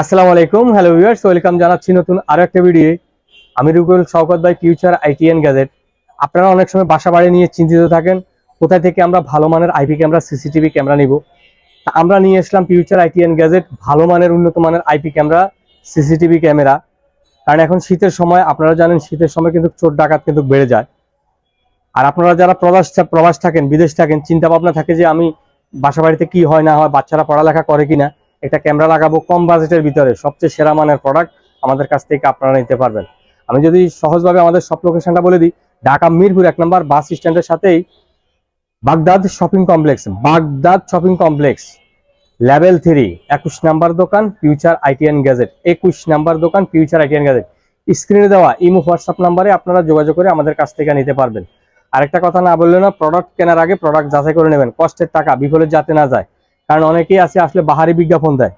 আসসালামু আলাইকুম, hello viewers, welcome জানাচ্ছি নতুন আরও একটা ভিডিও। আমি রুকুল, শওকত ভাই, ফিউচার আইটিএন গ্যাজেট। আপনারা অনেক সময় বাসা বাড়ি নিয়ে চিন্তিত থাকেন, কোথায় থেকে আমরা ভালো মানের আইপি ক্যামেরা, সিসিটিভি ক্যামেরা নিব? তা আমরা নিয়ে আসলাম ফিউচার আইটিএন গ্যাজেট, ভালো মানের, উন্নত মানের আইপি ক্যামেরা, সিসিটিভি ক্যামেরা। কারণ এখন শীতের সময়, আপনারা জানেন শীতের সময় কিন্তু চোর ডাকাত কিন্তু বেড়ে যায়। আর আপনারা যারা প্রবাস প্রবাস থাকেন, বিদেশ থাকেন চিন্তা ভাবনা থাকে যে আমি বাসা বাড়িতে কি হয়, না হয়, বাচ্চারা পড়ালেখা করে কিনা একটা ক্যামেরা লাগাবো কম বাজেটের ভিতরে, সবচেয়ে সেরা মানের প্রোডাক্ট আমাদের কাছ থেকে আপনারা নিতে পারবেন। আমি যদি সহজভাবে আমাদের সব লোকেশনটা বলে দিই, ঢাকা মিরপুর এক নম্বর বাস স্ট্যান্ডের সাথেই Baghdad shopping complex Baghdad shopping complex level three একুশ নাম্বার দোকান ফিউচার আইটিএন গ্যাজেট একুশ নাম্বার দোকান ফিউচার আইটিএন গ্যাজেট স্ক্রিনে দেওয়া ইমো হোয়াটসঅ্যাপ নাম্বারে আপনারা যোগাযোগ করে আমাদের কাছ থেকে নিতে পারবেন। আরেকটা কথা না বললে না প্রোডাক্ট কেনার আগে প্রোডাক্ট যাচাই করে নেবেন। কষ্টের টাকা বিফলে যাতে না যায়। কারণ অনেকেই আছে, আসলে বাহারি বিজ্ঞাপন দেয়।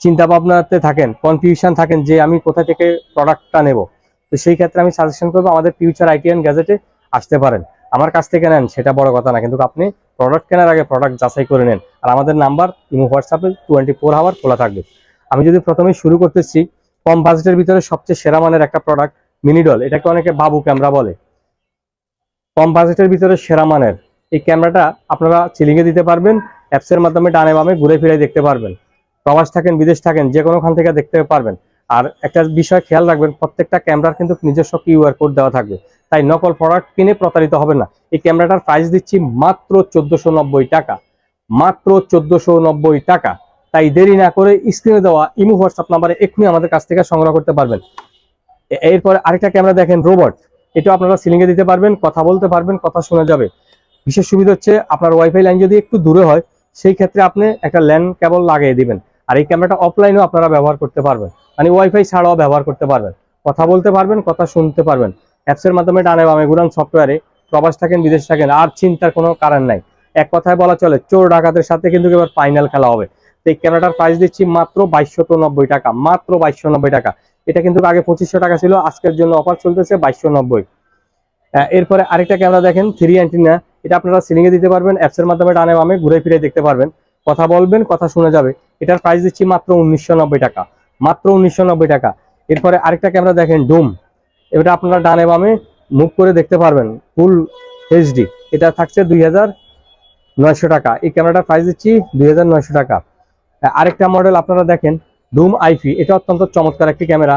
চিন্তা ভাবনাতে থাকেন কনফিউশন থাকেন যে আমি কোথা থেকে প্রোডাক্টটা নেব। তো সেই ক্ষেত্রে আমি সাজেশন করব, আমাদের ফিউচার আইটিএন গ্যাজেটে আসতে পারেন। আমার কাছ থেকে নেন, সেটা বড় কথা না, কিন্তু আপনি প্রোডাক্ট কেনার আগে প্রোডাক্ট যাচাই করে নেন। আর আমাদের নাম্বার ইমো, হোয়াটসঅ্যাপে টোয়েন্টি ফোর আওয়ার খোলা থাকবে। আমি যদি প্রথমেই শুরু করতেছি কম বাজেটের ভিতরে সবচেয়ে সেরা মানের একটা প্রোডাক্ট মিনিডল এটাকে অনেকে বাবু ক্যামেরা বলে। কম বাজেটের ভিতরে সেরা মানের। এই ক্যামেরাটা আপনারা চিলিংয়ে দিতে পারবেন অ্যাপসের মাধ্যমে ডানে বামে ঘুরে ফিরে দেখতে পারবেন। প্রবাস থাকেন, বিদেশ থাকেন, যে কোনোখান থেকে দেখতে পারবেন। আর একটা বিষয় খেয়াল রাখবেন, প্রত্যেকটা ক্যামেরার কিন্তু নিজস্ব কিউআর কোড দেওয়া থাকবে। তাই নকল প্রোডাক্ট কিনে প্রতারিত হবে না। এই ক্যামেরাটার প্রাইস দিচ্ছি মাত্র চোদ্দশো টাকা। মাত্র চোদ্দশো টাকা। তাই দেরি না করে স্ক্রিনে দেওয়া ইমো হোয়াটসঅ্যাপ নাম্বারে এক্ষুনি আমাদের কাছ থেকে সংগ্রহ করতে পারবেন। এরপরে আরেকটা ক্যামেরা দেখেন রোবট এটা আপনারা সিলিংয়ে দিতে পারবেন, কথা বলতে পারবেন, কথা শোনা যাবে। বিশেষ সুবিধা হচ্ছে আপনার ওয়াইফাই লাইন যদি একটু দূরে হয় সেই ক্ষেত্রে আপনি একটা ল্যান্ড কেবল লাগিয়ে দিবেন। আর এই ক্যামেরাটা অফলাইনেও আপনারা ব্যবহার করতে পারবেন। মানে ওয়াইফাই ছাড়াও ব্যবহার করতে পারবেন। কথা বলতে পারবেন, কথা শুনতে পারবেন। অ্যাপসের মাধ্যমে ডানে বামে ঘুরান সফটওয়্যারে প্রবাস থাকেন, বিদেশ থাকেন, আর চিন্তার কোনো কারণ নাই। এক কথায় বলা চলে, চোর ডাকাতের সাথে কিন্তু এবার ফাইনাল খেলা হবে। তো এই ক্যামেরাটার প্রাইস দিচ্ছি মাত্র বাইশশো নব্বই টাকা, মাত্র বাইশশো নব্বই টাকা। এটা কিন্তু আগে পঁচিশশো টাকা ছিল, আজকের জন্য অফার চলতেছে বাইশশো নব্বই। এরপরে আরেকটা ক্যামেরা দেখেন থ্রি অ্যান্টিনা এটা আপনারা সিলিং এ দিতে পারবেন অ্যাপসের মাধ্যমে ডানে বামে ঘুরে ফিরে দেখতে পারবেন। কথা বলবেন, কথা শোনা যাবে। এটার প্রাইস দিচ্ছি মাত্র উনিশশো নব্বই টাকা। মাত্র উনিশশো নব্বই টাকা। এরপরে আরেকটা ক্যামেরা দেখেন ডুম এটা আপনারা ডানে বামে মুভ করে দেখতে পারবেন ফুল এইচডি এটা থাকছে দুই হাজার নয়শো টাকা। এই ক্যামেরাটার প্রাইস দিচ্ছি দুই হাজার নয়শো টাকা। আরেকটা মডেল আপনারা দেখেন ডুম আইপি এটা অত্যন্ত চমৎকার একটি ক্যামেরা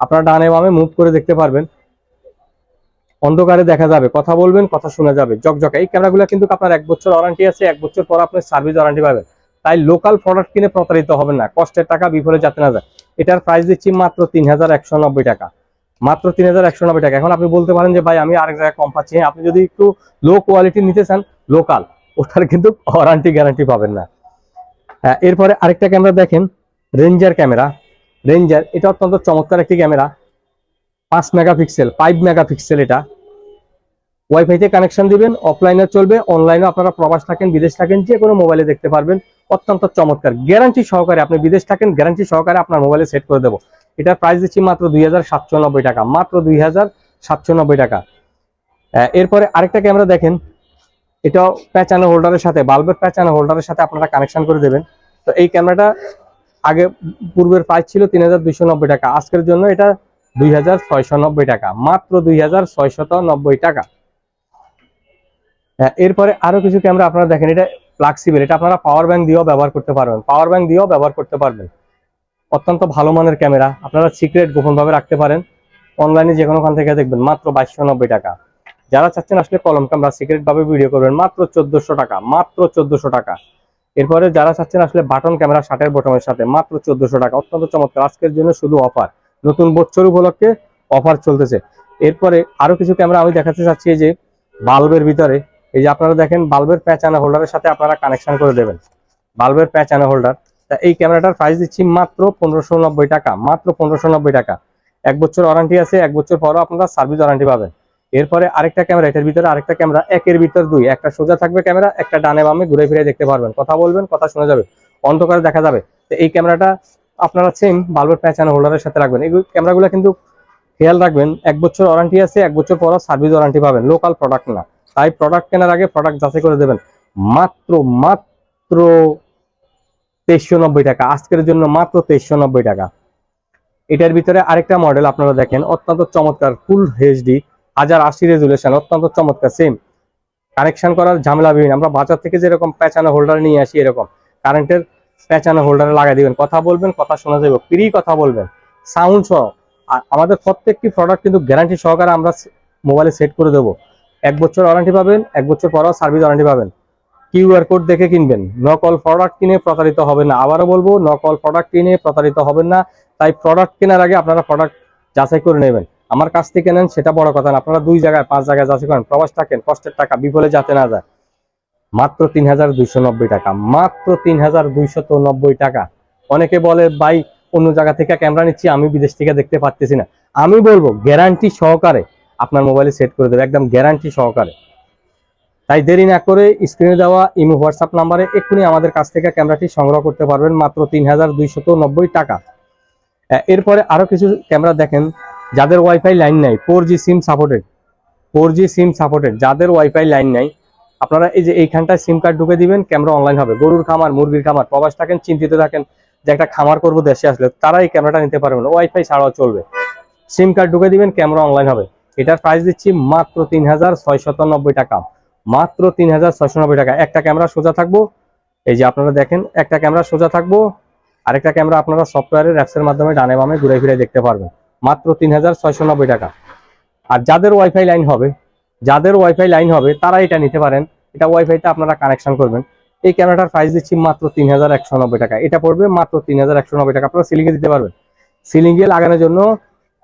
আপনারা ডানে বামে মুভ করে দেখতে পারবেন। অন্ধকারে দেখা যাবে কথা বলবেন কথা শোনা যাবে জকজকা এই ক্যামেরাগুলো কিন্তু আপনার এক বছর ওয়ারান্টি আছে এক বছর পর আপনার সার্ভিস ওয়ারান্টি পাবেন। তাই লোকাল প্রোডাক্ট কিনে প্রতারিত হবেন না কষ্টের টাকা বিফলে যাতে না যায়। এটার প্রাইস দিচ্ছি মাত্র তিন হাজার একশো নব্বই টাকা। মাত্র তিন হাজার একশো নব্বই টাকা। এখন আপনি বলতে পারেন যে ভাই আমি আরেক জায়গায় কম পাচ্ছি। হ্যাঁ, আপনি যদি একটু লো কোয়ালিটি নিতে চান লোকাল ওটার কিন্তু ওয়ারান্টি গ্যারান্টি পাবেন না। হ্যাঁ, এরপরে আরেকটা ক্যামেরা দেখেন রেঞ্জার ক্যামেরা। রেঞ্জার এটা অত্যন্ত চমৎকার একটি ক্যামেরা। পাঁচ মেগাপিক্সেল ফাইভ মেগাপিক্সেল এটা। ওয়াইফাইতে কানেকশন দিবেন অফলাইনে চলবে অনলাইনে আপনারা প্রবাস থাকেন, বিদেশ থাকেন, যে কোনো মোবাইলে দেখতে পারবেন। অত্যন্ত চমৎকার। গ্যারান্টি সহকারে আপনি বিদেশ থাকেন গ্যারান্টি সহকারে আপনার মোবাইলে সেট করে দেবো। এটার প্রাইস দিচ্ছি মাত্র দুই হাজার সাতশো নব্বই টাকা, মাত্র দুই হাজার সাতশো নব্বই টাকা। এরপরে আরেকটা ক্যামেরা দেখেন। এটাও প্যাচানো হোল্ডারের সাথে বাল্বের প্যাচানো হোল্ডারের সাথে আপনারা কানেকশন করে দেবেন। তো এই ক্যামেরাটা আগে পূর্বের প্রাইস ছিল তিন হাজার দুইশো নব্বই টাকা। আজকের জন্য এটা দুই হাজার ছয়শো নব্বই টাকা মাত্র দুই টাকা। হ্যাঁ, এরপরে আরও কিছু ক্যামেরা আপনারা দেখেন এটা ফ্লাক্সিবল এটা আপনারা পাওয়ার ব্যাংক দিয়েও ব্যবহার করতে পারবেন। পাওয়ার ব্যাংক দিয়েও ব্যবহার করতে পারবেন। অত্যন্ত ভালো মানের ক্যামেরা আপনারা সিক্রেট গোপন ভাবে রাখতে পারেন। অনলাইনে যে কোনোখান থেকে দেখবেন মাত্র বাইশশো টাকা। যারা চাচ্ছেন আসলে কলম ক্যামেরা সিক্রেট ভাবে ভিডিও করবেন মাত্র চোদ্দশো টাকা মাত্র চোদ্দশো টাকা। এরপরে যারা চাচ্ছেন আসলে বাটন ক্যামেরা শার্টের বটমের সাথে মাত্র চোদ্দশো টাকা। অত্যন্ত চমৎকার আজকের জন্য শুধু অফার নতুন বছর উপলক্ষে অফার চলতেছে। এরপরে আরও কিছু ক্যামেরা আমি দেখাতে চাচ্ছি যে বাল্বের ভিতরে, এই যে আপনারা দেখেন বাল্বের প্যাচ আনা হোল্ডারের সাথে আপনারা কানেকশন করে দেবেন। বাল্বের প্যাচ আনা হোল্ডার তা এই ক্যামেরাটার প্রাইস দিচ্ছি মাত্র পনেরোশো টাকা, মাত্র পনেরোশো টাকা। এক বছর ওয়ারান্টি আছে, এক বছর পরও আপনারা সার্ভিস ওয়ারান্টি পাবেন। এরপরে আরেকটা ক্যামেরা এটার ভিতরে আরেকটা ক্যামেরা একের ভিতর দুই, একটা সোজা থাকবে ক্যামেরা একটা ডানে বামে ঘুরে ফিরে দেখতে পারবেন। কথা বলবেন, কথা শোনা যাবে, অন্ধকারে দেখা যাবে। তো এই ক্যামেরাটা আপনারা সেম বাল্বের প্যাচ আনা হোল্ডারের সাথে রাখবেন। এই ক্যামেরাগুলো কিন্তু খেয়াল রাখবেন, এক বছর ওয়ারান্টি আছে, এক বছর পরও সার্ভিস ওয়ারান্টি পাবেন লোকাল প্রোডাক্ট না। তাই প্রোডাক্ট কেনার আগে প্রোডাক্ট যাচাই করে দেবেন। মাত্র মাত্র তেইশশো নব্বই টাকা। আজকের জন্য মাত্র তেইশশো নব্বই টাকা। এটার ভিতরে আরেকটা মডেল আপনারা দেখেন, অত্যন্ত চমৎকার ফুল এইচডি হাজার আশি রেজুলেশন অত্যন্ত চমৎকার সেম কানেকশন করার ঝামেলা বিভিন্ন আমরা বাজার থেকে যেরকম প্যাচানো হোল্ডার নিয়ে আসি, এরকম। কারেন্টের প্যাচানো হোল্ডারে লাগাই দিবেন। কথা বলবেন, কথা শোনা যাবে ফ্রি কথা বলবেন। সাউন্ড সহ। আর আমাদের প্রত্যেকটি প্রোডাক্ট কিন্তু গ্যারান্টি সহকারে আমরা মোবাইলে সেট করে দেবো। এক বছর ওয়ারেন্টি পাবেন, এক বছর পরও সার্ভিস ওয়ারেন্টি পাবেন। কিউআর কোড দেখে কিনবেন। নকল প্রোডাক্ট কিনে প্রতারিত হবেন না। আবারও বলব নকল প্রোডাক্ট কিনে প্রতারিত হবেন না। তাই প্রোডাক্ট কেনার আগে আপনারা প্রোডাক্ট যাচাই করে নেবেন। আমার কাছ থেকে নেন, সেটা বড় কথা না। আপনারা দুই জায়গায়, পাঁচ জায়গায় যাচাই করেন। প্রবাস থাকেন, কষ্টের টাকা, বিফলে যাতে না যায়। মাত্র তিন হাজার দুইশো নব্বই টাকা, মাত্র তিন হাজার দুইশত নব্বই টাকা। অনেকে বলে, ভাই, অন্য জায়গা থেকে ক্যামেরা নিচ্ছি, আমি বিদেশ থেকে দেখতে পারতেছি না। আমি বলব গ্যারান্টি সহকারে আপনার মোবাইলে সেট করে দেবে, একদম গ্যারান্টি সহকারে। তাই দেরি না করে স্ক্রিনে দেওয়া ইমো হোয়াটসঅ্যাপ নাম্বারে এক্ষুনি আমাদের কাছ থেকে ক্যামেরাটি সংগ্রহ করতে পারবেন, মাত্র তিন হাজার দুইশত নব্বই টাকা। এরপরে আরও কিছু ক্যামেরা দেখেন, যাদের ওয়াইফাই লাইন নাই four G SIM supported four G SIM supported যাদের ওয়াইফাই লাইন নাই আপনারা এই যে এইখানটায় সিম কার্ড ঢুকে দিবেন ক্যামেরা অনলাইন হবে। গরুর খামার, মুরগির খামার, প্রবাস থাকেন, চিন্তিত থাকেন যে একটা খামার করব, দেশে আসলে তারা এই ক্যামেরাটা নিতে পারবেন ওয়াইফাই ছাড়াও চলবে। সিম কার্ড ঢুকে দিবেন ক্যামেরা অনলাইন হবে। এটার প্রাইস দিচ্ছি মাত্র তিন হাজার টাকা। মাত্র তিন হাজার ছয়শো নব্বই টাকা। একটা ক্যামেরা সোজা থাকব। এই যে আপনারা দেখেন, একটা ক্যামেরা সোজা থাকব। আরেকটা ক্যামেরা আপনারা সফটওয়্যারের অ্যাপসের মাধ্যমে ডানে বামে ঘুরে ফিরে দেখতে পারবেন। মাত্র তিন হাজার ছয়শো নব্বই টাকা। আর যাদের ওয়াইফাই লাইন হবে যাদের ওয়াইফাই লাইন হবে, তারা এটা নিতে পারেন। এটা ওয়াইফাইতে আপনারা কানেকশন করবেন। এই ক্যামেরাটার প্রাইস দিচ্ছি মাত্র তিন হাজার একশো নব্বই টাকা। এটা পড়বে মাত্র তিন হাজার একশো নব্বই টাকা। আপনারা সিলিংয়ে দিতে পারবেন। সিলিংয়ে লাগানোর জন্য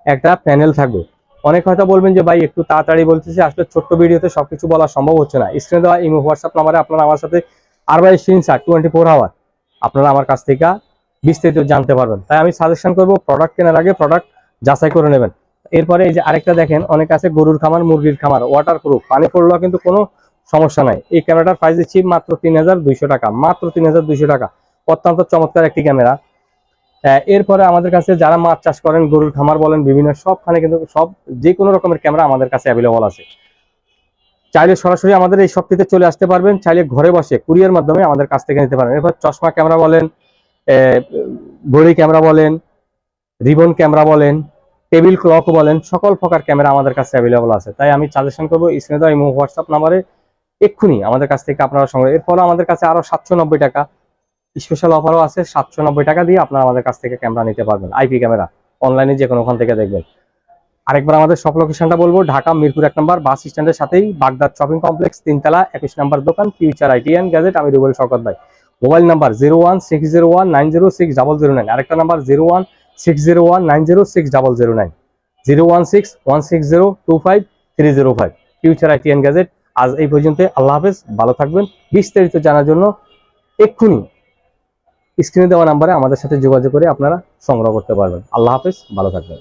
একটা প্যানেল থাকবে। অনেক হয়তো বলবেন যে, ভাই, একটু তাড়াতাড়ি বলতেছি। আসলে ছোট্ট ভিডিওতে সবকিছু বলা সম্ভব হচ্ছে না। স্ক্রিনে দেওয়া ইমো হোয়াটসঅ্যাপ নাম্বারে আপনারা আমার সাথে আর by screen screenshot twenty four hour আপনারা আমার কাছ থেকে বিস্তারিত জানতে পারবেন। তাই আমি সাজেশন করব প্রোডাক্ট কেনার আগে প্রোডাক্ট যাচাই করে নেবেন। এরপরে এই যে আরেকটা দেখেন, অনেক আছে গরুর খামার, মুরগির খামার ওয়াটার প্রুফ পানি পড়লেও কিন্তু কোনো সমস্যা নাই। এই ক্যামেরাটার প্রাইস দিচ্ছি মাত্র তিন হাজার দুইশো টাকা, মাত্র তিন হাজার দুইশো টাকা। অত্যন্ত চমৎকার একটি ক্যামেরা এরপরে আমাদের কাছে যারা মাছ চাষ করেন, গরুর খামার বলেন, বিভিন্ন সবখানে কিন্তু সব যে কোনো রকমের ক্যামেরা আমাদের কাছে অ্যাভেলেবল আছে। চাইলে সরাসরি আমাদের এই শপটিতে চলে আসতে পারবেন, চাইলে ঘরে বসে কুরিয়ার মাধ্যমে আমাদের কাছ থেকে নিতে পারবেন। এরপর চশমা ক্যামেরা বলেন ঘড়ি ক্যামেরা বলেন, রিবন ক্যামেরা বলেন টেবিল ক্লক বলেন, সকল প্রকার ক্যামেরা আমাদের কাছে অ্যাভেলেবল আছে। তাই আমি সাজেশন করব স্ক্রিনে দেওয়া ইমো হোয়াটসঅ্যাপ নাম্বারে এক্ষুনি আমাদের কাছ থেকে আপনারা সংগ্রহ এরপরও আমাদের কাছে আরও সাতশো টাকা স্পেশাল অফারও আছে, সাতশো নব্বই টাকা দিয়ে আপনারা আমাদের কাছ থেকে ক্যামেরা নিতে পারবেন আইপি ক্যামেরা অনলাইনে যে কোনো ওখান থেকে দেখবেন। আরেকবার আমাদের সব লোকেশনটা বলব, ঢাকা মিরপুর এক নম্বর, বাস স্ট্যান্ডের সাথেই বাগদাদ শপিং কমপ্লেক্স তিনতলা, একুশ নম্বর দোকান ফিউচার আইটি অ্যান্ড গ্যাজেট আমি রুবেল শকত ভাই। Mobile number zero one six zero one nine zero six double zero nine আরেকটা number zero one six zero one nine zero six double zero nine zero one six one six zero two five three zero five Future ITN Gadget আজ এই পর্যন্ত আল্লাহ হাফেজ, ভালো থাকবেন। বিস্তারিত জানার জন্য এক্ষুনি স্ক্রিনে দেওয়া নাম্বারে আমাদের সাথে যোগাযোগ করে আপনারা সংগ্রহ করতে পারবেন। আল্লাহ হাফেজ, ভালো থাকবেন।